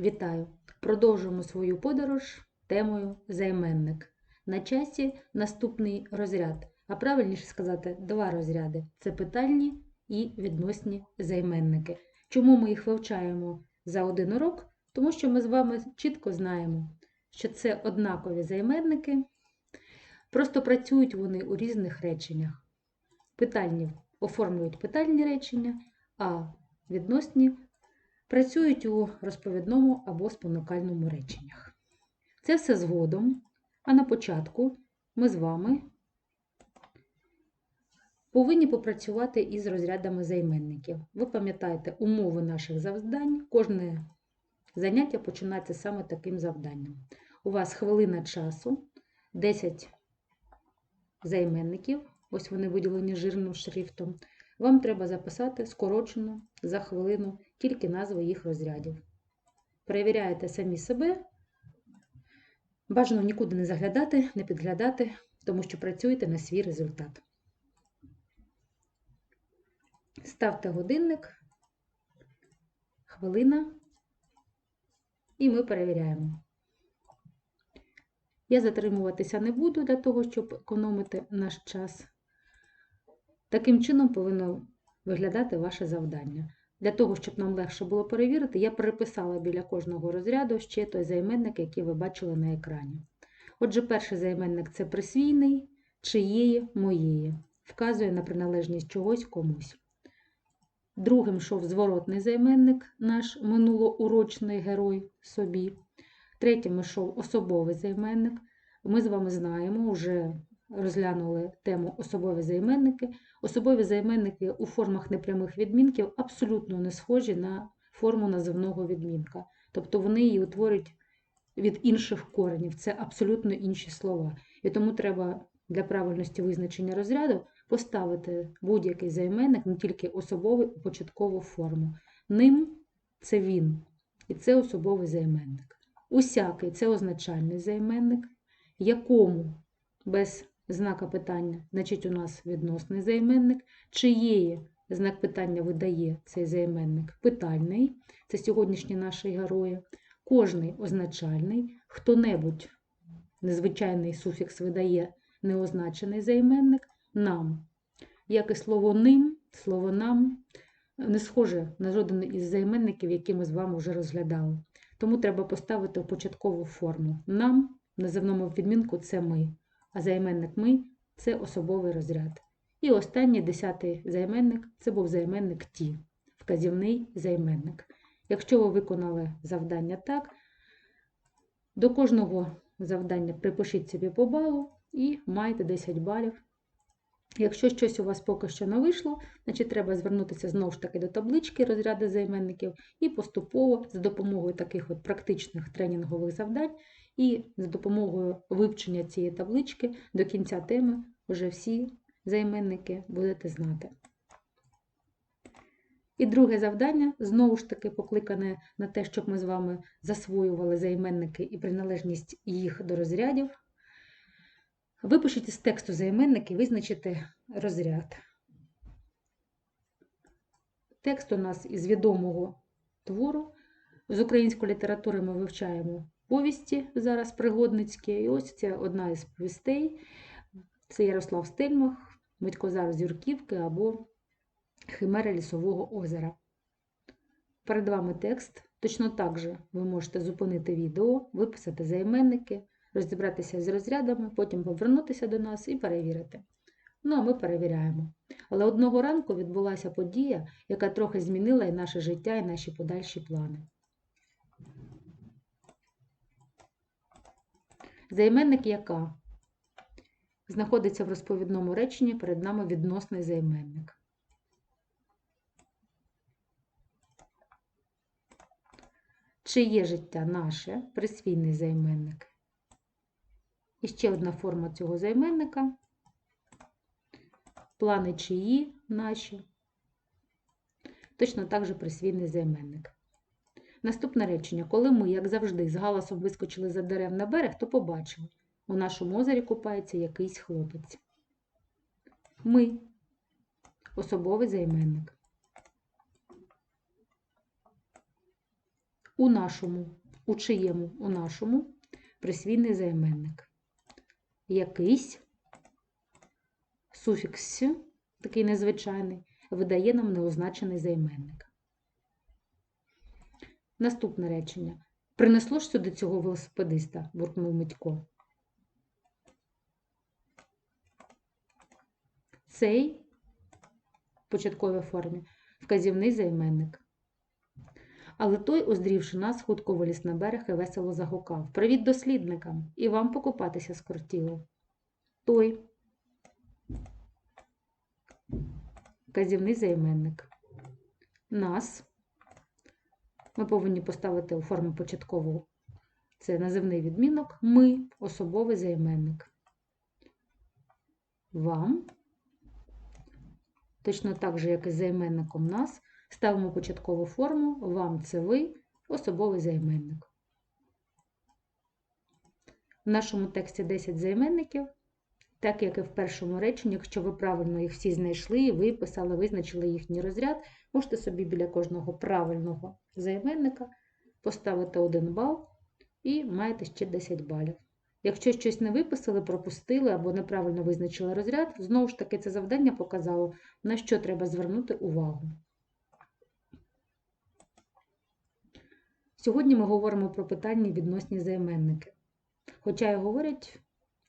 Вітаю! Продовжуємо свою подорож темою займенник. На часі наступний розряд, а правильніше сказати, два розряди це питальні і відносні займенники. Чому ми їх вивчаємо за один урок? Тому що ми з вами чітко знаємо, що це однакові займенники, просто працюють вони у різних реченнях. Питальні оформлюють питальні речення, а відносні працюють у розповідному або спонукальному реченнях. Це все згодом, а на початку ми з вами повинні попрацювати із розрядами займенників. Ви пам'ятаєте умови наших завдань, кожне заняття починається саме таким завданням. У вас хвилина часу, 10 займенників, ось вони виділені жирним шрифтом. Вам треба записати скорочено за хвилину тільки назви їх розрядів. Перевіряєте самі себе. Бажано нікуди не заглядати, не підглядати, тому що працюєте на свій результат. Ставте годинник, хвилина, і ми перевіряємо. Я затримуватися не буду для того, щоб економити наш час. Таким чином повинно виглядати ваше завдання. Для того, щоб нам легше було перевірити, я переписала біля кожного розряду ще той займенник, який ви бачили на екрані. Отже, перший займенник це присвійний, чиєї, моєї, вказує на приналежність чогось комусь. Другим йшов зворотний займенник, наш минулоурочний герой собі. Третім йшов особовий займенник. Ми з вами знаємо, вже розглянули тему особові займенники. Особові займенники у формах непрямих відмінків абсолютно не схожі на форму називного відмінка. Тобто вони її утворюють від інших коренів, це абсолютно інші слова. І тому треба для правильності визначення розряду поставити будь-який займенник, не тільки особовий у початкову форму. Ним це він, і це особовий займенник. Усякий це означальний займенник, якому без знака питання, значить, у нас відносний займенник, чиєї знак питання видає цей займенник? Питальний, це сьогоднішні наші герої, кожний означальний, хто-небудь незвичайний суфікс видає неозначений займенник. Нам. Як і слово ним, слово нам не схоже на жоден із займенників, які ми з вами вже розглядали. Тому треба поставити в початкову форму. Нам в називному відмінку це ми а займенник ми це особовий розряд. І останній десятий займенник це був займенник ті, вказівний займенник. Якщо ви виконали завдання так, до кожного завдання припишіть собі по балу і маєте 10 балів. Якщо щось у вас поки що не вийшло, значить треба звернутися знову ж таки до таблички розряду займенників і поступово за допомогою таких от практичних тренінгових завдань і за допомогою вивчення цієї таблички до кінця теми вже всі займенники будете знати. І друге завдання, знову ж таки, покликане на те, щоб ми з вами засвоювали займенники і приналежність їх до розрядів. Випишіть із тексту займенники і визначите розряд. Текст у нас із відомого твору. З української літератури ми вивчаємо повісті зараз пригодницькі. І ось це одна із повістей. Це Ярослав Стельмах, Митькозар з Юрківки або Химера Лісового озера. Перед вами текст. Точно так же ви можете зупинити відео, виписати займенники, розібратися з розрядами, потім повернутися до нас і перевірити. Ну, а ми перевіряємо. Але одного ранку відбулася подія, яка трохи змінила і наше життя, і наші подальші плани. Займенник яка знаходиться в розповідному реченні перед нами відносний займенник. Чи є життя наше присвійний займенник? І ще одна форма цього займенника. Плани чиї наші. Точно так же присвійний займенник. Наступне речення. Коли ми, як завжди, з галасом вискочили за дерев на берег, то побачили, у нашому озері купається якийсь хлопець. Ми особовий займенник. у нашому, у чиєму, у нашому присвійний займенник. Якийсь суфікс, такий незвичайний, видає нам неозначений займенник. Наступне речення. Принесло ж сюди цього велосипедиста, буркнув Митько. Цей в початковій формі вказівний займенник. Але той, уздрівши нас, хутко виліз на берег і весело загукав. Привіт дослідникам! І вам покупатися скортіло. Той вказівний займенник. Нас ми повинні поставити у формі початкового. Це називний відмінок. Ми особовий займенник. Вам, точно так же, як і займенником нас, ставимо початкову форму. Вам це ви, особовий займенник. В нашому тексті 10 займенників. Так як і в першому реченні, якщо ви правильно їх всі знайшли, виписали, визначили їхній розряд, можете собі біля кожного правильного займенника поставити 1 бал і маєте ще 10 балів. Якщо щось не виписали, пропустили або неправильно визначили розряд, знову ж таки це завдання показало, на що треба звернути увагу. Сьогодні ми говоримо про питання відносні займенники. Хоча і говорять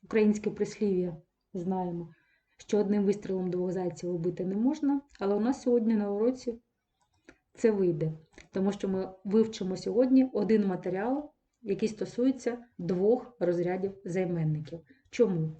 українське прислів'я, знаємо, що одним вистрілом двох зайців убити не можна, але у нас сьогодні на уроці це вийде, тому що ми вивчимо сьогодні один матеріал, який стосується двох розрядів займенників. Чому?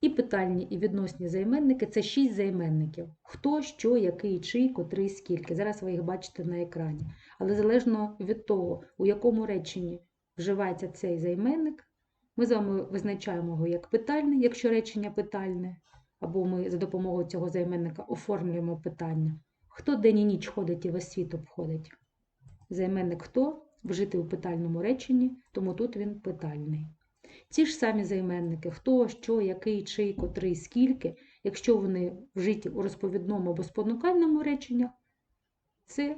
І питальні, і відносні займенники це шість займенників. Хто, що, який, чий, котрий, скільки. Зараз ви їх бачите на екрані. Але залежно від того, у якому реченні вживається цей займенник, ми з вами визначаємо його як питальний, якщо речення питальне, або ми за допомогою цього займенника оформлюємо питання. Хто день і ніч ходить і весь світ обходить? Займенник хто вжитий у питальному реченні, тому тут він питальний. Ті ж самі займенники хто, що, який, чий, котрий, скільки, якщо вони вжиті у розповідному або спонукальному реченнях, це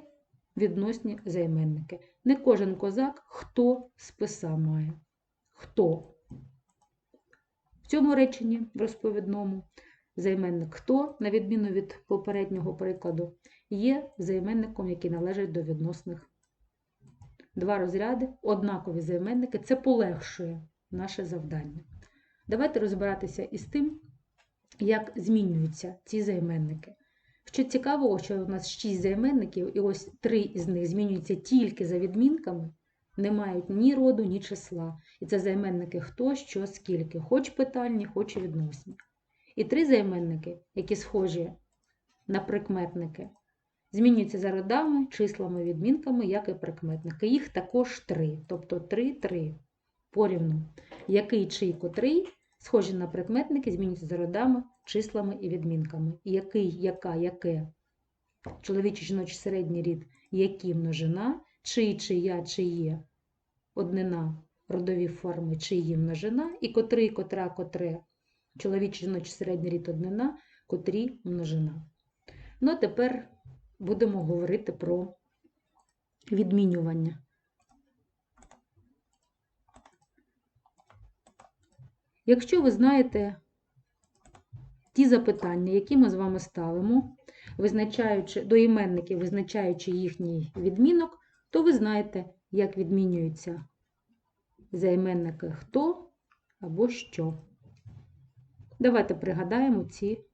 відносні займенники. Не кожен козак хто списа має. Хто? В цьому реченні в розповідному займенник хто, на відміну від попереднього прикладу, є займенником, який належить до відносних. Два розряди, однакові займенники, це полегшує наше завдання. Давайте розбиратися із тим, як змінюються ці займенники. Що цікаво, що у нас шість займенників, і ось три із них змінюються тільки за відмінками, не мають ні роду, ні числа. І це займенники хто, що, скільки, хоч питальні, хоч відносні. І три займенники, які схожі на прикметники, змінюються за родами, числами, відмінками, як і прикметники. Їх також три, тобто три-три порівну. Який, чий, котрий, схожі на прикметники, змінюються за родами, числами і відмінками. Який, яка, яке, чоловічий, жіночий середній рід, які множина, чий, чия, чиє, однина, родові форми, чиї множина, і котрий, котра, котре, чоловічий, жіночий середній рід однина, котрі множина. Ну, а тепер будемо говорити про відмінювання. Якщо ви знаєте ті запитання, які ми з вами ставимо, визначаючи до іменників, визначаючи їхній відмінок, то ви знаєте, як відмінюються займенники хто або що. Давайте пригадаємо ці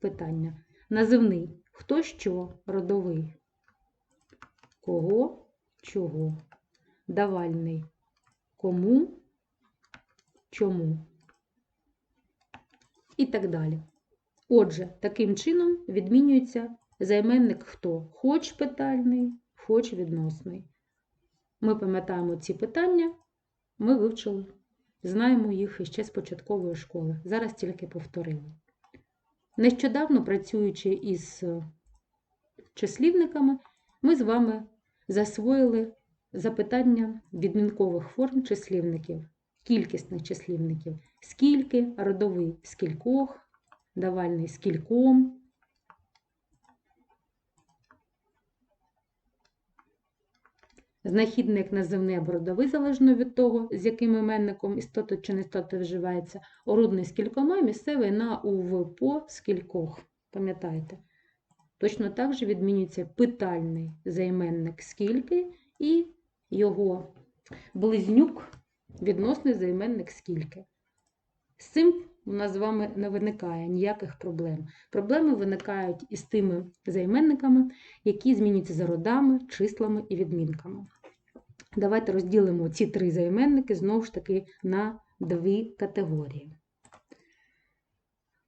питання. Називний хто що, родовий, кого, чого, давальний, кому, чому і так далі. Отже, таким чином відмінюється займенник хто, хоч питальний, хоч відносний. Ми пам'ятаємо ці питання, ми вивчили, знаємо їх іще з початкової школи. Зараз тільки повторили. Нещодавно, працюючи із числівниками, ми з вами засвоїли запитання відмінкових форм числівників, кількісних числівників, скільки, родовий скількох, давальний скільком. Знахідник називний або родовий, залежно від того, з яким іменником істота чи неістота вживається. Орудний з кількома, місцевий на ув по з кількох. Пам'ятаєте? Точно так же відмінюється питальний займенник скільки і його близнюк відносний займенник скільки. З цим у нас з вами не виникає ніяких проблем. Проблеми виникають із тими займенниками, які змінюються за родами, числами і відмінками. Давайте розділимо ці три займенники знову ж таки на дві категорії.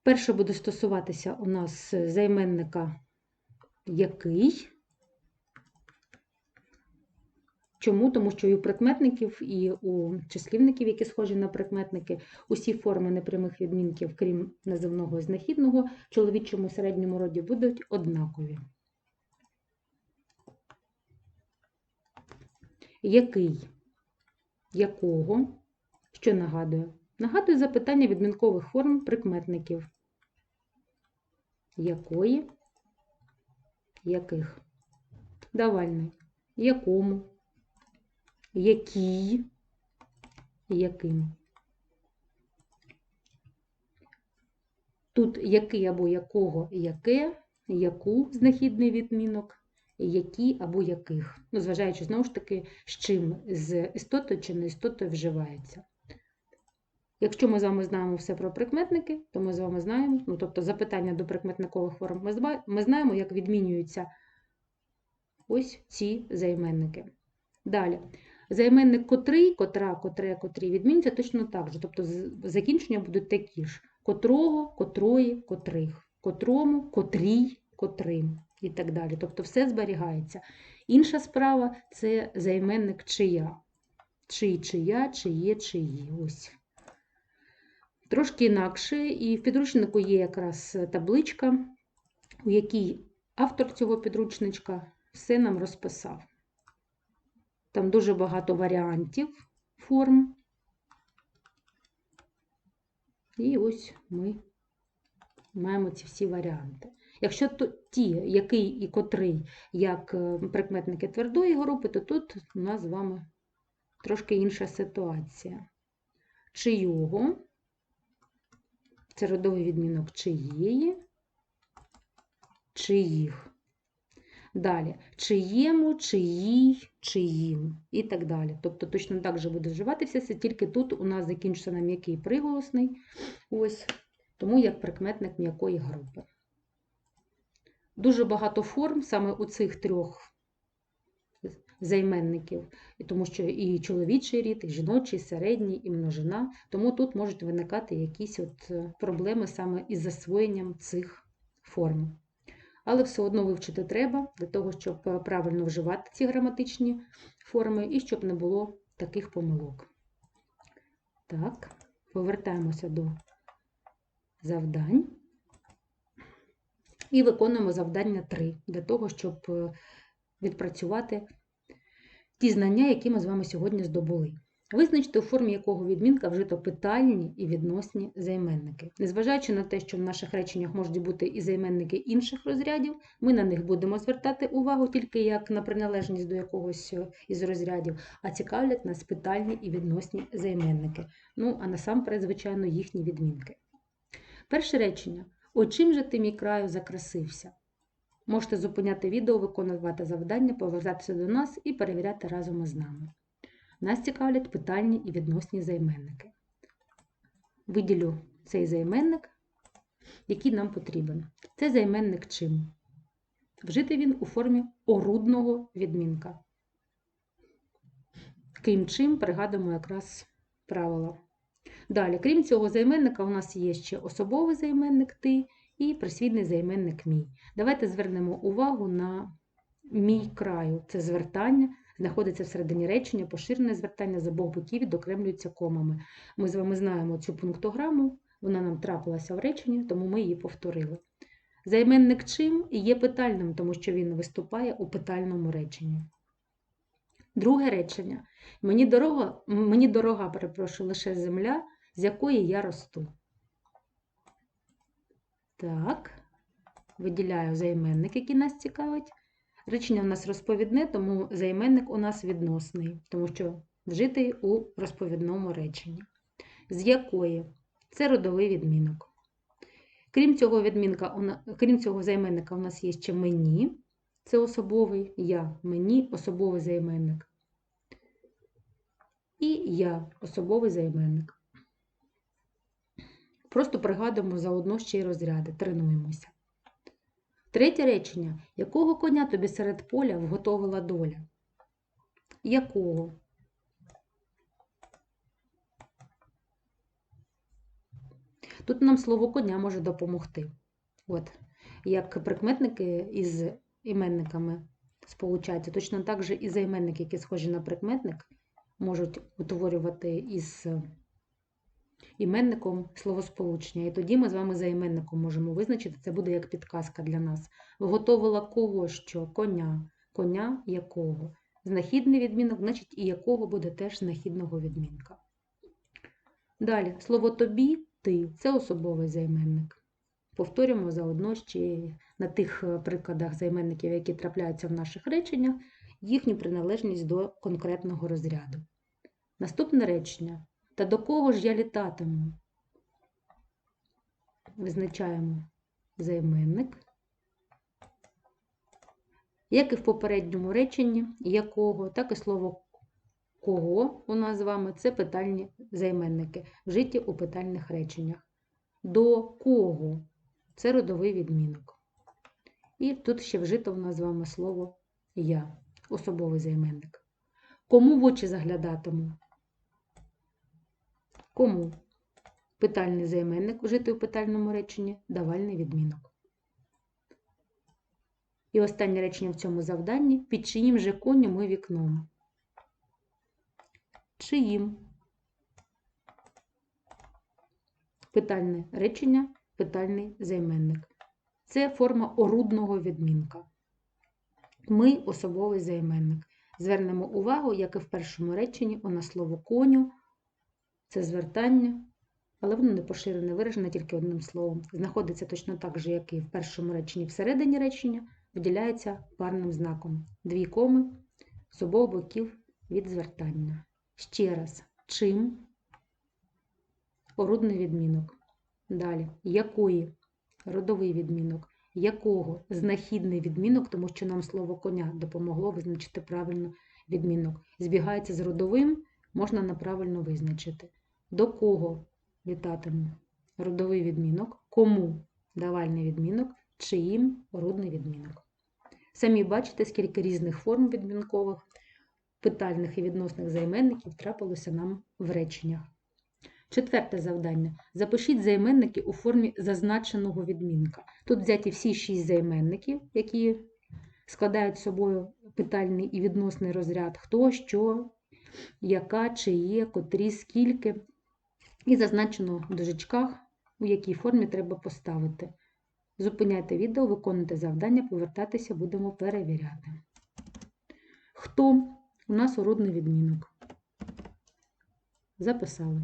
Перше буде стосуватися у нас займенника який. Чому? Тому що і у прикметників, і у числівників, які схожі на прикметники, усі форми непрямих відмінків, крім називного і знахідного, в чоловічому середньому роді будуть однакові. Який? Якого? Що нагадує? Нагадує запитання відмінкових форм прикметників. Якої? Яких? Давальний. Якому? Який? Яким? Тут який або якого, яке, яку знахідний відмінок, які або яких. Ну, зважаючи знову ж таки, з чим з істотою чи не істотою вживається. Якщо ми з вами знаємо все про прикметники, то ми з вами знаємо, ну тобто запитання до прикметникових форм, ми знаємо, як відмінюються ось ці займенники. Далі. Займенник котрий, котра, котре, котрі відмінюється точно так же. Тобто закінчення будуть такі ж: котрого, котрої, котрих, котрому, котрій, котрим і так далі. Тобто все зберігається. Інша справа це займенник чия. Чий, чия, чиє, чиї. Ось. Трошки інакше, і в підручнику є якраз табличка, у якій автор цього підручничка все нам розписав. Там дуже багато варіантів форм. І ось ми маємо ці всі варіанти. Якщо то, ті, який і котрий, як е, прикметники твердої групи, то тут у нас з вами трошки інша ситуація. Чийого, це родовий відмінок чиєї, чиїх. Далі, чиєму, чиїй, чиїм і так далі. Тобто точно так же буде вживатися, тільки тут у нас закінчиться на м'який приголосний, ось, тому як прикметник м'якої групи. Дуже багато форм саме у цих трьох займенників, тому що і чоловічий рід, і жіночий, і середній, і множина, тому тут можуть виникати якісь от е, проблеми саме із засвоєнням цих форм але все одно вивчити треба для того, щоб е, правильно вживати ці граматичні форми і щоб не було таких помилок. Так, повертаємося до завдань. І виконуємо завдання 3 для того, щоб е, відпрацювати ті знання, які ми з вами сьогодні здобули. Визначте, у формі якого відмінка вжито питальні і відносні займенники. Незважаючи на те, що в наших реченнях можуть бути і займенники інших розрядів, ми на них будемо звертати увагу тільки як на приналежність до якогось е, із розрядів, а цікавлять нас питальні і відносні займенники. Ну, а насамперед, звичайно, їхні відмінки. Перше речення. О чим же ти, мій краю, закрасився? Можете зупиняти відео, виконувати завдання, повертатися до нас і перевіряти разом із нами. Нас цікавлять питальні і відносні займенники. Виділю цей займенник, який нам потрібен. Це займенник чим? Вжити він у формі орудного відмінка. Крім чим, пригадуємо якраз правило. Далі, крім цього займенника, у нас є ще особовий займенник ти і присвідний займенник мій. Давайте звернемо увагу на мій краю. Це звертання знаходиться всередині речення, поширене звертання з обох боків відокремлюється комами. Ми з вами знаємо цю пунктограму, вона нам трапилася в реченні, тому ми її повторили. Займенник чим є питальним, тому що він виступає у питальному реченні. Друге речення. Мені дорога, мені дорога, перепрошую, лише земля, з якої я росту. Так, виділяю займенник, який нас цікавить. Речення у нас розповідне, тому займенник у нас відносний, тому що вжитий у розповідному реченні. З якої? Це родовий відмінок. Крім цього відмінка, крім цього займенника, у нас є ще мені, це особовий я, мені особовий займенник. І я особовий займенник. Просто пригадуємо заодно ще й розряди, тренуємося. Третє речення. Якого коня тобі серед поля вготовила доля? Якого? Тут нам слово коня може допомогти. От, як прикметники із іменниками сполучаються, точно так же і займенники, які схожі на прикметник, можуть утворювати із іменником словосполучення. І тоді ми з вами за іменником можемо визначити, це буде як підказка для нас. Виготовила кого що? Коня. Коня якого? Знахідний відмінок, значить і якого буде теж знахідного відмінка. Далі, слово тобі, ти це особовий займенник. Повторюємо заодно ще на тих е, прикладах займенників, які трапляються в наших реченнях, їхню приналежність до конкретного розряду. Наступне речення. Та до кого ж я літатиму? Визначаємо займенник. Як і в попередньому реченні, якого, так і слово кого у нас з вами це питальні займенники, вжиті у питальних реченнях. До кого це родовий відмінок. І тут ще вжито в нас з вами слово я, особовий займенник. Кому в очі заглядатиму? Кому? Питальний займенник вжитий у питальному реченні, давальний відмінок. І останнє речення в цьому завданні під чиїм же конем і вікном. Чиїм? Питальне речення, питальний займенник. Це форма орудного відмінка. Ми особовий займенник. Звернемо увагу, як і в першому реченні, у нас слово коню це звертання, але воно не поширене, виражене тільки одним словом. Знаходиться точно так же, як і в першому реченні всередині речення, виділяється парним знаком. Дві коми з обох боків від звертання. Ще раз, чим орудний відмінок. Далі, якої родовий відмінок, якого знахідний відмінок, тому що нам слово коня допомогло визначити правильно відмінок. Збігається з родовим, можна неправильно визначити. До кого літатиме родовий відмінок, кому давальний відмінок, чиїм родний відмінок. Самі бачите, скільки різних форм відмінкових, питальних і відносних займенників трапилося нам в реченнях. Четверте завдання. Запишіть займенники у формі зазначеного відмінка. Тут взяті всі шість займенників, які складають собою питальний і відносний розряд хто, що, яка, чи є, котрі, скільки. І зазначено в дужечках, у якій формі треба поставити. Зупиняйте відео, виконуйте завдання, повертатися будемо перевіряти. Хто? У нас уродний відмінок. Записали.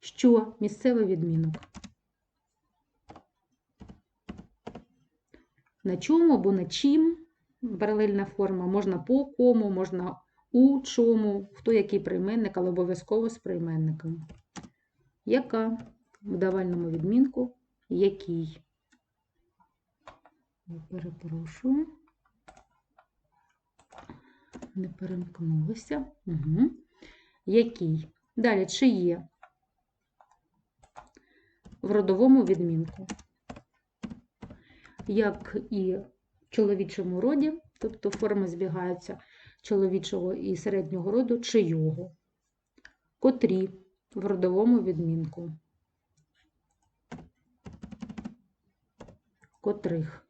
Що? Місцевий відмінок. На чому або на чим паралельна форма. Можна по кому, можна у чому, хто який прийменник, але обов'язково з прийменником. Яка в давальному відмінку який? Я перепрошую. Не перемкнулося. Угу. Який? Далі, чи є в родовому відмінку? Як і в чоловічому роді, тобто форми збігаються чоловічого і середнього роду, чийого, котрі в родовому відмінку, котрих.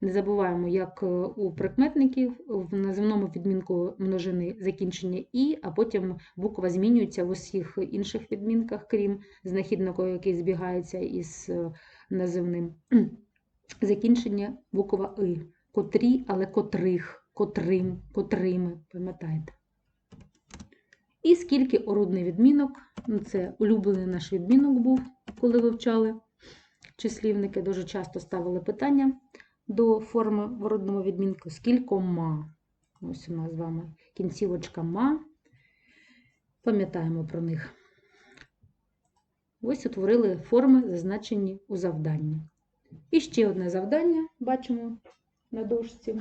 Не забуваємо, як у прикметників в наземному відмінку множини закінчення і, а потім буква змінюється в усіх інших відмінках, крім знахідного, який збігається із називним. Закінчення буква И. Котрі, але котрих, котрим, котрими, пам'ятаєте. І скільки орудний відмінок, ну це улюблений наш відмінок був, коли вивчали числівники, дуже часто ставили питання до форми в родному відмінку з кількома. Ось у нас з вами кінцівочка ма. Пам'ятаємо про них. Ось утворили форми, зазначені у завданні. І ще одне завдання бачимо на дошці.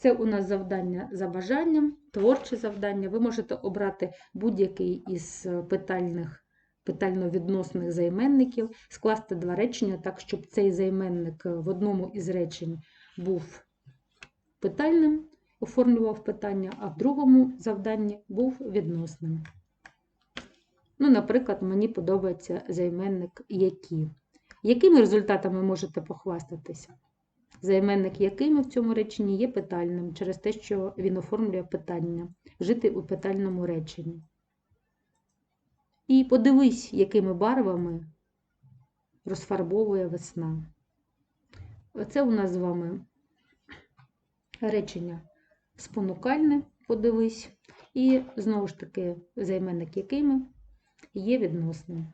Це у нас завдання за бажанням, творче завдання. Ви можете обрати будь-який із питальних, питально-відносних займенників, скласти два речення так, щоб цей займенник в одному із речень був питальним, оформлював питання, а в другому завданні був відносним. Ну, наприклад, мені подобається займенник які. Якими результатами можете похвастатися? Займенник якими в цьому реченні є питальним через те, що він оформлює питання, жити у питальному реченні. І подивись, якими барвами розфарбовує весна. Оце у нас з вами речення спонукальне, подивись, і знову ж таки займенник якими є відносним.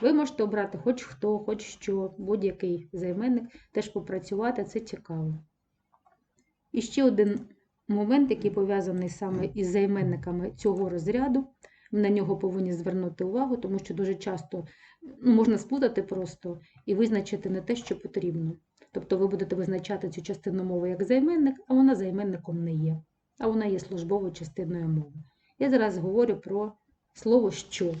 Ви можете обрати хоч хто, хоч що, будь-який займенник, теж попрацювати, це цікаво. І ще один момент, який пов'язаний саме із займенниками цього розряду. На нього повинні звернути увагу, тому що дуже часто ну, можна сплутати просто і визначити не те, що потрібно. Тобто ви будете визначати цю частину мови як займенник, а вона займенником не є, а вона є службовою частиною мови. Я зараз говорю про слово що.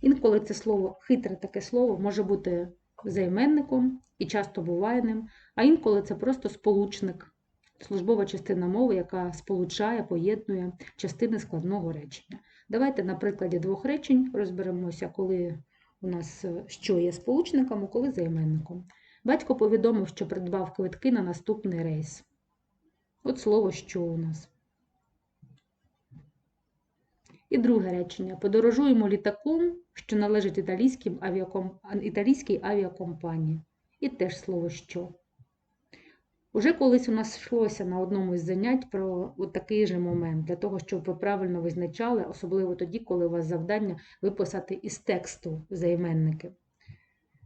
Інколи це слово, хитре таке слово, може бути займенником і часто буває ним, а інколи це просто сполучник, службова частина мови, яка сполучає, поєднує частини складного речення. Давайте на прикладі двох речень розберемося, коли у нас що є сполучником, а коли займенником. Батько повідомив, що придбав квитки на наступний рейс. От слово що у нас. І друге речення. Подорожуємо літаком, що належить італійським авіаком... італійській авіакомпанії. І теж слово що. Уже колись у нас йшлося на одному із занять про такий же момент, для того, щоб ви правильно визначали, особливо тоді, коли у вас завдання виписати із тексту займенники.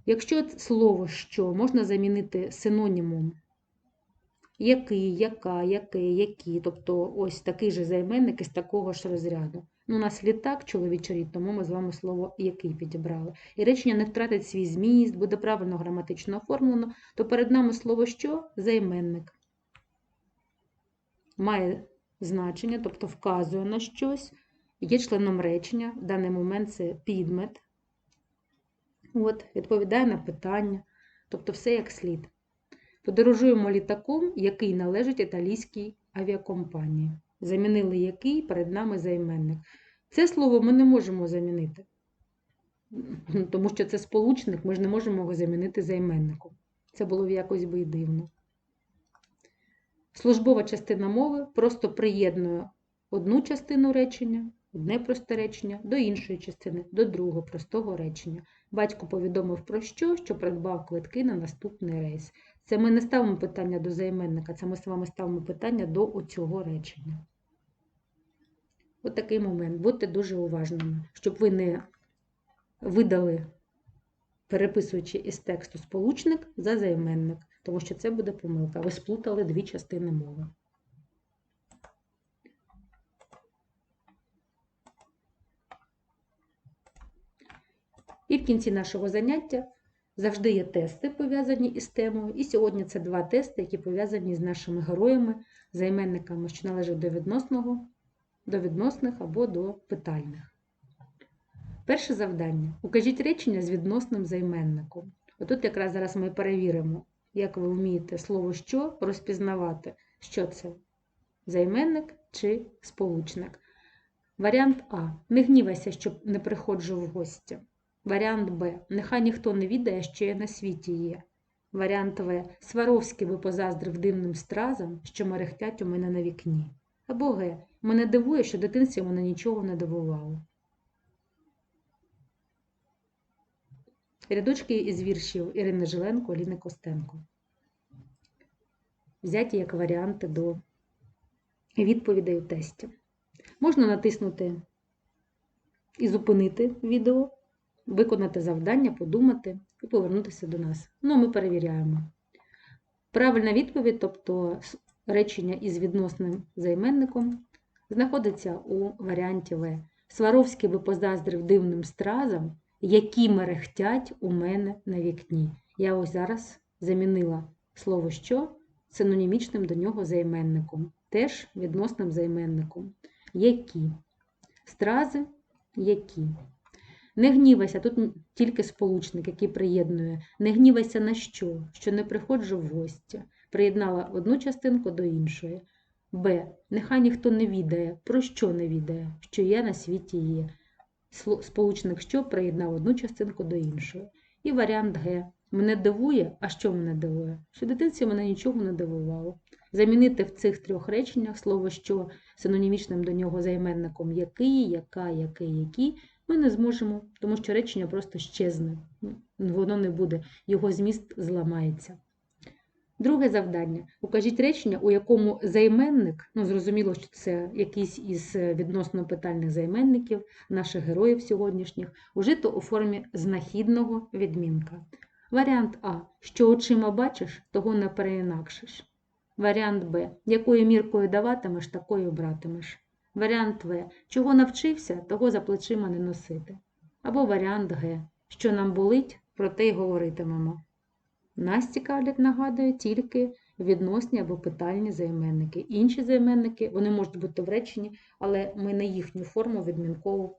Якщо слово що можна замінити синонімом який, яка, який, які, тобто ось такий же займенник із такого ж розряду. Ну, У нас літак, чоловічий рід, тому ми з вами слово який підібрали. І речення не втратить свій зміст, буде правильно граматично оформлено, то перед нами слово що? Займенник. Має значення, тобто вказує на щось, є членом речення, в даний момент це підмет. От, Відповідає на питання, тобто все як слід. Подорожуємо літаком, який належить італійській авіакомпанії. Замінили який перед нами займенник. Це слово ми не можемо замінити, тому що це сполучник, ми ж не можемо його замінити займенником. Це було б якось би і дивно. Службова частина мови просто приєднує одну частину речення, одне просте речення до іншої частини, до другого простого речення. Батько повідомив про що, що придбав квитки на наступний рейс. Це ми не ставимо питання до займенника, це ми з вами ставимо питання до оцього речення. От такий момент. Будьте дуже уважними, щоб ви не видали, переписуючи із тексту сполучник за займенник, тому що це буде помилка. Ви сплутали дві частини мови. І в кінці нашого заняття завжди є тести, пов'язані із темою. І сьогодні це два тести, які пов'язані з нашими героями, займенниками, що належать до відносного до відносних або до питальних. Перше завдання. Укажіть речення з відносним займенником. Отут якраз зараз ми перевіримо, як ви вмієте слово що розпізнавати, що це займенник чи сполучник. Варіант А. Не гнівайся, що не приходжу в гості. Варіант Б. Нехай ніхто не відає, що я на світі є. Варіант В. Сваровський би позаздрив дивним стразам, що мерехтять у мене на вікні. Або Г. Мене дивує, що дитинстві мене нічого не дивувало. Рядочки із віршів Ірини Жиленко, Ліни Костенко. Взяті як варіанти до відповідей у тесті. Можна натиснути і зупинити відео, виконати завдання, подумати і повернутися до нас. Ну, ми перевіряємо. Правильна відповідь, тобто речення із відносним займенником, знаходиться у варіанті В. Сваровський би позаздрив дивним стразам, які мерехтять у мене на вікні. Я ось зараз замінила слово що синонімічним до нього займенником, теж відносним займенником. Які? Стрази які? Не гнівайся, тут тільки сполучник, який приєднує. Не гнівайся на що? Що не приходжу в гості. Приєднала одну частинку до іншої. Б. Нехай ніхто не відає. Про що не відає? Що є на світі є. Сполучник що приєднав одну частинку до іншої. І варіант Г. Мене дивує, а що мене дивує? Що дитинці мене нічого не дивувало. Замінити в цих трьох реченнях слово що синонімічним до нього займенником який, яка, який, які, ми не зможемо, тому що речення просто щезне. Воно не буде, його зміст зламається. Друге завдання. Укажіть речення, у якому займенник, ну зрозуміло, що це якийсь із е, відносно питальних займенників наших героїв сьогоднішніх, ужито у формі знахідного відмінка. Варіант А. Що очима бачиш, того не переінакшиш. Варіант Б. Якою міркою даватимеш, такою братимеш. Варіант В. Чого навчився, того за плечима не носити. Або варіант Г. Що нам болить, про те й говоритимемо. Нас цікавлять, нагадую, тільки відносні або питальні займенники. Інші займенники вони можуть бути в реченні, але ми не їхню форму відмінково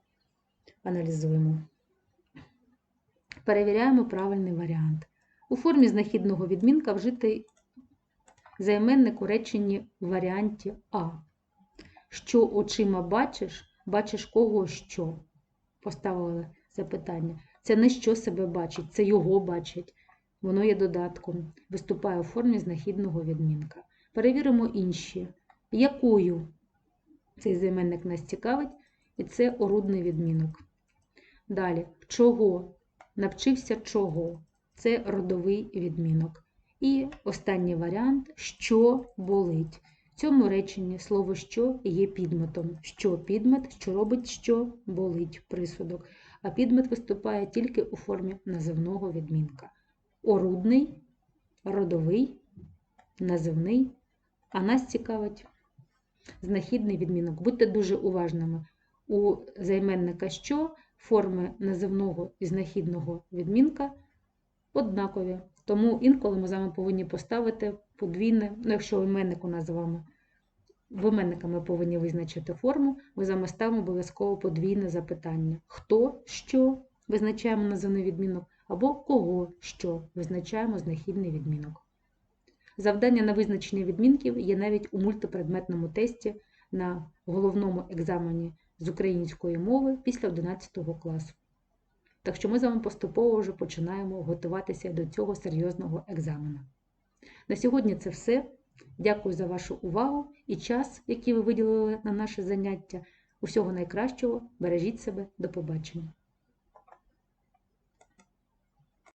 аналізуємо. Перевіряємо правильний варіант. У формі знахідного відмінка вжитий займенник у реченні в варіанті А. Що очима бачиш, бачиш кого що? Поставили запитання. Це не що себе бачить, це його бачить. Воно є додатком, виступає у формі знахідного відмінка. Перевіримо інші. Якою цей займенник нас цікавить, і це орудний відмінок. Далі, чого? Навчився чого? Це родовий відмінок. І останній варіант що болить. В цьому реченні слово що є підметом. Що підмет, що робить що болить присудок. А підмет виступає тільки у формі називного відмінка. Орудний, родовий, називний, а нас цікавить знахідний відмінок. Будьте дуже уважними. У займенника що форми називного і знахідного відмінка однакові. Тому інколи ми з вами повинні поставити подвійне, ну якщо іменник у нас з вами, в іменника ми повинні визначити форму, ми з вами ставимо обов'язково подвійне запитання. Хто що визначаємо називний відмінок, або кого що визначаємо знахідний відмінок. Завдання на визначення відмінків є навіть у мультипредметному тесті на головному екзамені з української мови після 11 класу. Так що ми з вами поступово вже починаємо готуватися до цього серйозного екзамену. На сьогодні це все. Дякую за вашу увагу і час, який ви виділили на наше заняття. Усього найкращого, бережіть себе, до побачення!